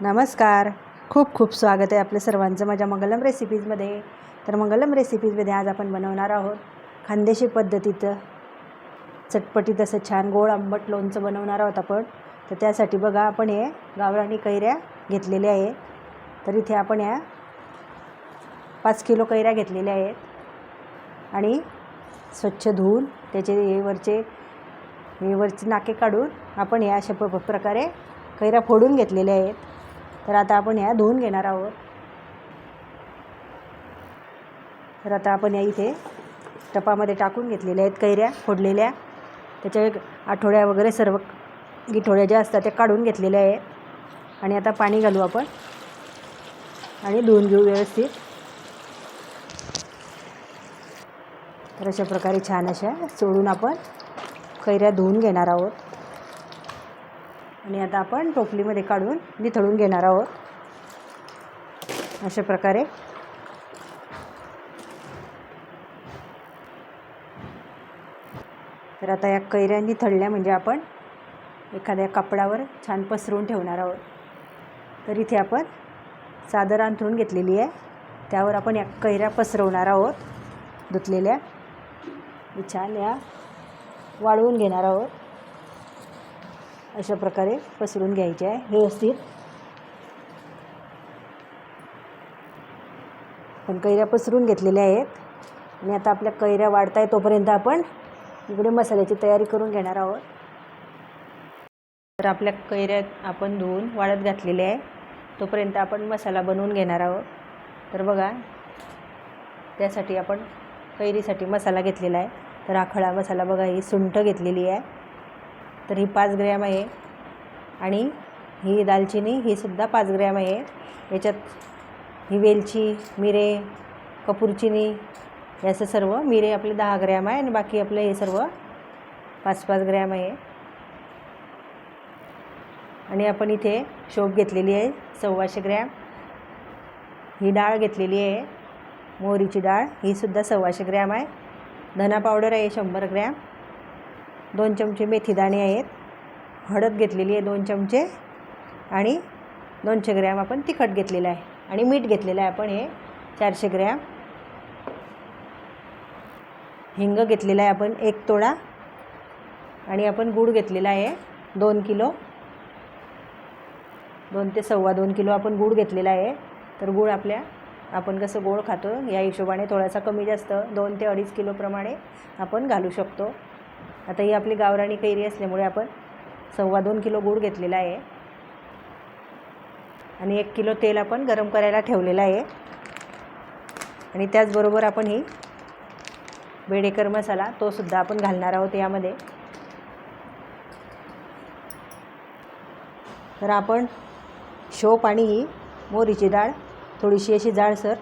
नमस्कार. खूप खूप स्वागत आहे आपल्या सर्वांचं माझ्या मंगलम रेसिपीजमध्ये तर मंगलम रेसिपीजमध्ये आज आपण बनवणार आहोत खानदेशी पद्धतीचं चटपटीत असं छान गोड आंबट लोणचं बनवणार आहोत आपण. तर त्यासाठी बघा आपण हे गावरानी कैऱ्या घेतलेल्या आहे तर इथे आपण या पाच किलो कैऱ्या घेतलेल्या आहेत. आणि स्वच्छ धुवून त्याचे हे वरचे हे वरचे नाके काढून आपण या अशा प प्रकारे कैऱ्या फोडून घेतलेल्या आहेत. तर आता आपण ह्या धुवून घेणार आहोत. तर आता आपण या इथे टपामध्ये टाकून घेतलेल्या आहेत कैऱ्या फोडलेल्या. त्याच्या आठवड्या वगैरे सर्व गिठोड्या ज्या असतात त्या काढून घेतलेल्या आहेत. आणि आता पाणी घालू आपण. आणि धुवून घेऊ व्यवस्थित. तर अशा प्रकारे छान अशा सोडून आपण कैऱ्या धुवून घेणार आहोत. आणि आता आपण टोपलीमध्ये काढून निथळून घेणार आहोत. अशा प्रकारे. तर आता या कैऱ्या निथळल्या म्हणजे आपण एखाद्या कपडावर छान पसरून ठेवणार आहोत. तर इथे आपण चादर अंथरून घेतलेली आहे. त्यावर आपण या कैऱ्या पसरवणार आहोत. धुतलेल्या. छान या वाळवून घेणार आहोत. अशा प्रकारे पसरून घ्यायचे आहे. व्यवस्थित पण कैऱ्या पसरून घेतलेल्या आहेत. आणि आता आपल्या कैऱ्या वाढताय तोपर्यंत आपण इकडे मसाल्याची तयारी करून घेणार आहोत. तर आपल्या कैऱ्या आपण धुवून वाळत घातलेल्या आहे. तोपर्यंत आपण मसाला बनवून घेणार आहोत. तर बघा त्यासाठी आपण कैरीसाठी मसाला घेतलेला आहे. तर आखळा मसाला बघा ही सुंठ घेतलेली आहे. तर ही पाच ग्रॅम आहे. आणि ही दालचिनी ही सुद्धा पाच ग्रॅम आहे. याच्यात ही वेलची मिरे कपूरचिनी याचं सर्व मिरे आपले दहा ग्रॅम आहे आणि बाकी आपलं हे सर्व पाच पाच ग्रॅम आहे. आणि आपण इथे शोप घेतलेली आहे सव्वाशे ग्रॅम. ही डाळ घेतलेली आहे मोहरीची डाळ. ही सुद्धा सव्वाशे ग्रॅम आहे. धना पावडर आहे शंभर ग्रॅम. दोन चमचे मेथीदाणे आहेत. हळद घेतलेली आहे दोन चमचे आणि दोनशे ग्रॅम आपण तिखट घेतलेलं आहे. आणि मीठ घेतलेलं आहे आपण हे चारशे ग्रॅम. हिंग घेतलेला आहे आपण एक तोळा आणि आपण गूळ घेतलेला आहे दोन किलो. दोन ते सव्वा दोन किलो आपण गूळ घेतलेला आहे. तर गूळ आपल्या आपण कसं गोड खातो या हिशोबाने थोडासा कमी जास्त दोन ते अडीच किलोप्रमाणे आपण घालू शकतो. आता ही आपली गावराणी कैरी असल्यामुळे आपण सव्वा दोन किलो गूळ घेतलेला आहे. आणि एक किलो तेल आपण गरम करायला ठेवलेलं आहे. आणि त्याचबरोबर आपण ही बेडेकर मसाला तो सुद्धा आपण घालणार आहोत यामध्ये. तर आपण शोप आणि ही मोहरीची डाळ थोडीशी अशी जाडसर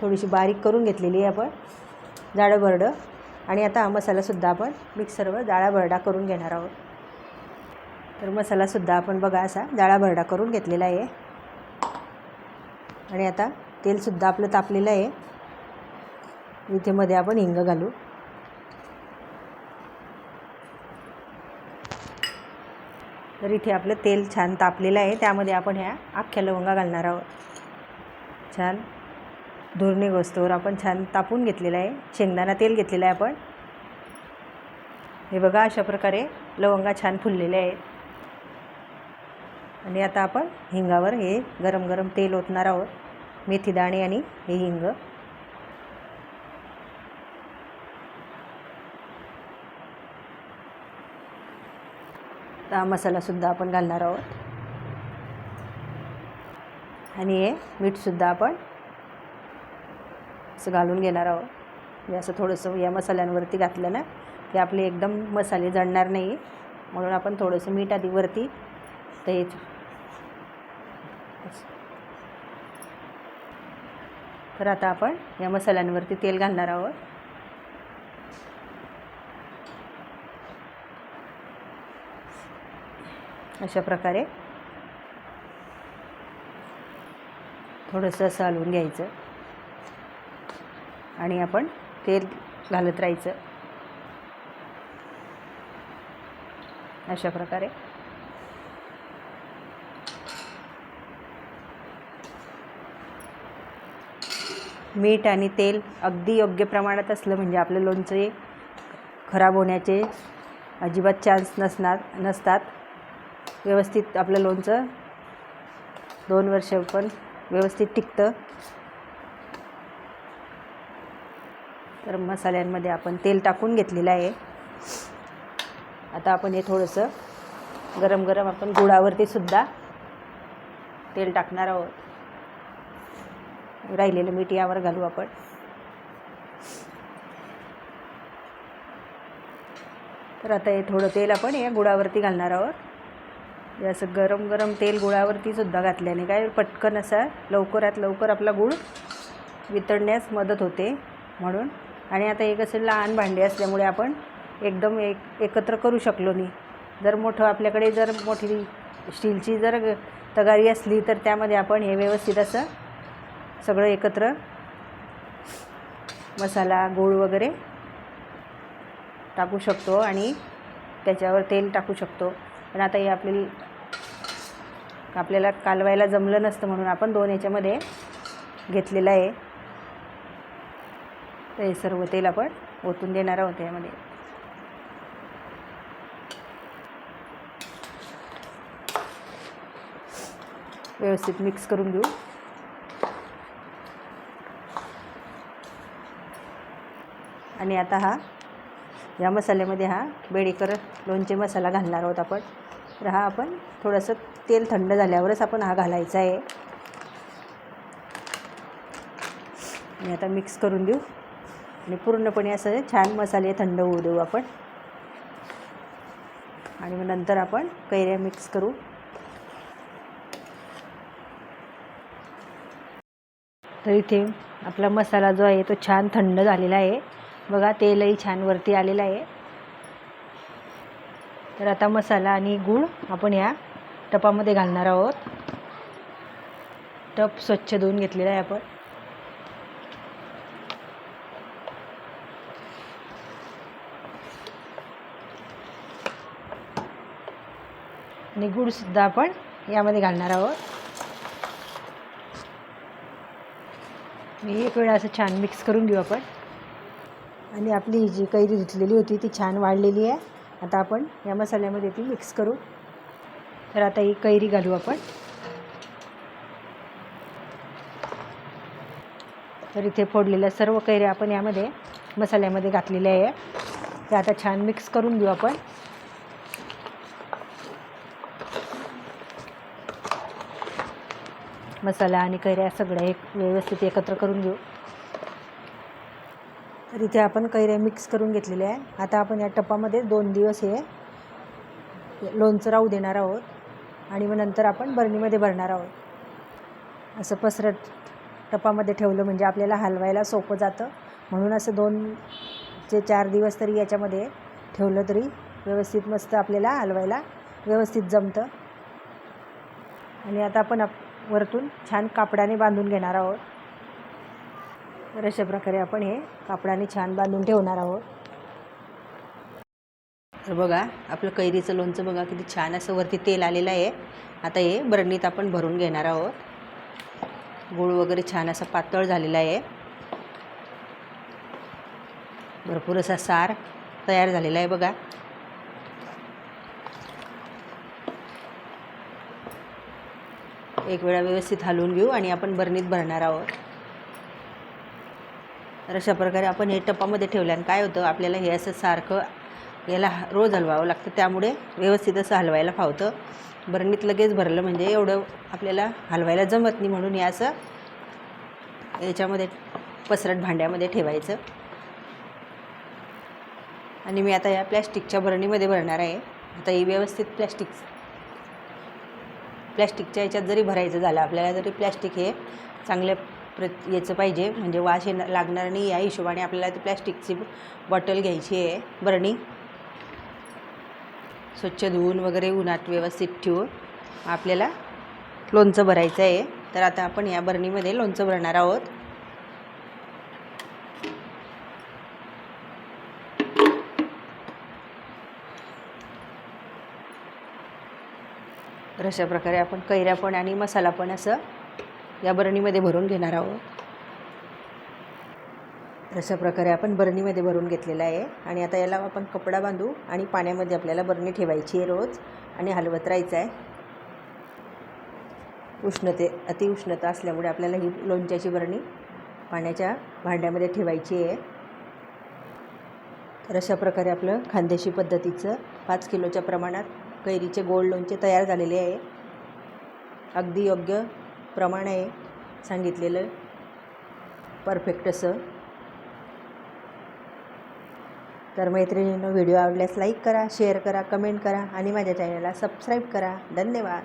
थोडीशी बारीक करून घेतलेली आहे आपण. जाडं बरडं. आणि आता मसालासुद्धा आपण मिक्सरवर जाळा भरडा करून घेणार आहोत. तर मसालासुद्धा आपण बघा असा जाळा भरडा करून घेतलेला आहे. आणि आता तेलसुद्धा आपलं तापलेलं आहे. इथे मध्ये आपण हिंग घालू. तर इथे आपलं तेल छान तापलेलं आहे. त्यामध्ये आपण ह्या अख्ख्या लवंगा घालणार आहोत. छान. धुरणे वस्तूवर आपण छान तापून घेतलेलं आहे. शेंगदाणा तेल घेतलेलं आहे आपण. हे बघा अशा प्रकारे लवंगा छान फुललेले आहेत. आणि आता आपण हिंगावर हे गरम गरम तेल ओतणार आहोत. मेथी दाणे आणि हे हिंग. हा मसालासुद्धा आपण घालणार आहोत. आणि हे मीठसुद्धा आपण असं घालून घेणार आहोत. म्हणजे असं थोडंसं या मसाल्यांवरती घातलं ना की आपले एकदम मसाले जळणार नाही. म्हणून आपण थोडंसं मीठ आधी वरती ते तर आता आपण या मसाल्यांवरती तेल घालणार आहोत. अशा प्रकारे थोडंसं असं हलवून घ्यायचं. आणि आपण तेल घालत राहायचं. अशा प्रकारे. मीठ आणि तेल अगदी योग्य प्रमाणात असलं म्हणजे आपलं लोणचे खराब होण्याचे अजिबात चान्स नसणार नसतात. व्यवस्थित आपलं लोणचं दोन वर्ष पण व्यवस्थित टिकतं. तर मसाल्यांमध्ये आपण तेल टाकून घेतलेलं आहे. आता आपण हे थोडंसं गरम गरम आपण गुळावरती सुद्धा तेल टाकणार आहोत. राहिलेलं मीठ यावर घालू आपण. तर आता हे थोडं तेल आपण या गुळावरती घालणार आहोत. हे असं गरम गरम तेल गुळावरती सुद्धा घातल्याने काय पटकन असा लवकरात लवकर आपला गुळ वितळण्यास मदत होते. म्हणून आणि आता एक असं लहान भांडे असल्यामुळे आपण एकदम एक एकत्र करू शकलो नाही. जर मोठं आपल्याकडे जर मोठी स्टीलची जर तगारी असली तर त्यामध्ये आपण हे व्यवस्थित असं सगळं एकत्र मसाला गूळ वगैरे टाकू शकतो आणि त्याच्यावर तेल टाकू शकतो. पण आता हे आपली आपल्याला कालवायला जमलं नसतं म्हणून आपण दोन याच्यामध्ये घेतलेलं आहे. तर हे सर्व तेल आपण ओतून देणार आहोत यामध्ये. व्यवस्थित मिक्स करून घेऊ. आणि आता हा या मसाल्यामध्ये हा बेडेकर लोणचे मसाला घालणार आहोत आपण. तर हा आपण थोडंसं तेल थंड झाल्यावरच आपण हा घालायचा आहे. आणि आता मिक्स करून देऊ आणि पूर्णपणे असं छान मसाले थंड होऊ देऊ आपण. आणि मग नंतर आपण कैऱ्या मिक्स करू. तर इथे आपला मसाला जो आहे तो छान थंड झालेला आहे. बघा तेलही छान वरती आलेलं आहे. तर आता मसाला आणि गूळ आपण या टपामध्ये घालणार आहोत. टप स्वच्छ धुवून घेतलेला आहे आपण. आणि गुडसुद्धा आपण यामध्ये घालणार आहोत. मी एक वेळा असं छान मिक्स करून घेऊ आपण. आणि आपली जी कैरी धुतलेली होती ती छान वाढलेली आहे. आता आपण या मसाल्यामध्ये ती मिक्स करू. तर आता ही कैरी घालू आपण. तर इथे फोडलेल्या सर्व कैऱ्या आपण यामध्ये मसाल्यामध्ये घातलेल्या आहे. त्या आता छान मिक्स करून घेऊ आपण. मसाला आणि कैऱ्या सगळ्या एक व्यवस्थित एकत्र करून घेऊ. तर इथे आपण कैऱ्या मिक्स करून घेतलेल्या आहे आता आपण या टपामध्ये दोन दिवस हे लोणचं राहू देणार आहोत आणि मग नंतर आपण बरणीमध्ये भरणार आहोत. असं पसरट टपामध्ये ठेवलं म्हणजे आपल्याला हलवायला सोपं जातं. म्हणून असं दोन ते चार दिवस तरी याच्यामध्ये ठेवलं तरी व्यवस्थित मस्त आपल्याला हलवायला व्यवस्थित जमतं. आणि आता आपण आप वरतून छान कापडाने बांधून घेणार आहोत. तर अशा प्रकारे आपण हे कापडाने छान बांधून ठेवणार आहोत. तर बघा आपलं कैरीचं लोणचं बघा किती छान असं वरती तेल आलेलं आहे. आता हे बरणीत आपण भरून घेणार आहोत. गूळ वगैरे छान असा पातळ झालेला आहे. भरपूर असा सार तयार झालेला आहे बघा. एक वेळा व्यवस्थित हलवून घेऊ आणि आपण बरणीत भरणार आहोत. तर अशा प्रकारे आपण हे टपामध्ये ठेवल्याने काय होतं आपल्याला हे असं सारखं याला रोज हलवावं लागतं त्यामुळे व्यवस्थित असं हलवायला फावतं. बरणीत लगेच भरलं म्हणजे एवढं आपल्याला हलवायला जमत नाही म्हणून हे असं याच्यामध्ये पसरट भांड्यामध्ये ठेवायचं. आणि मी आता या प्लॅस्टिकच्या बरणीमध्ये भरणार आहे. आता ही व्यवस्थित प्लॅस्टिक प्लॅस्टिकच्या याच्यात जरी भरायचं झालं आपल्याला जरी प्लॅस्टिक हे चांगल्या प्र याचं पाहिजे. म्हणजे वास येणार लागणार नाही या हिशोबाने आपल्याला ती प्लॅस्टिकची बॉटल घ्यायची आहे बरणी. स्वच्छ धुवून वगैरे उन्हात व्यवस्थित ठेवून आपल्याला लोणचं भरायचं आहे. तर आता आपण या बरणीमध्ये लोणचं भरणार आहोत. तर अशा प्रकारे आपण कैऱ्या पण आणि मसाला पण असं या बरणीमध्ये भरून घेणार आहोत. तर अशा प्रकारे आपण बरणीमध्ये भरून घेतलेला आहे. आणि आता याला आपण कपडा बांधू आणि पाण्यामध्ये आपल्याला बरणी ठेवायची आहे रोज. आणि हलवत राहायचं आहे. उष्णते अतिउष्णता असल्यामुळे आपल्याला ही लोणच्याची बरणी पाण्याच्या भांड्यामध्ये ठेवायची आहे. तर अशा प्रकारे आपलं खानदेशी पद्धतीचं पाच किलोच्या प्रमाणात कैरीचे गोड लोणचे तयार झालेले आहे. अगदी योग्य प्रमाण आहे सांगितलेलं परफेक्ट असं. तर मैत्रिणींनो व्हिडिओ आवडल्यास लाईक करा शेअर करा कमेंट करा आणि माझ्या चॅनलला सबस्क्राईब करा. धन्यवाद.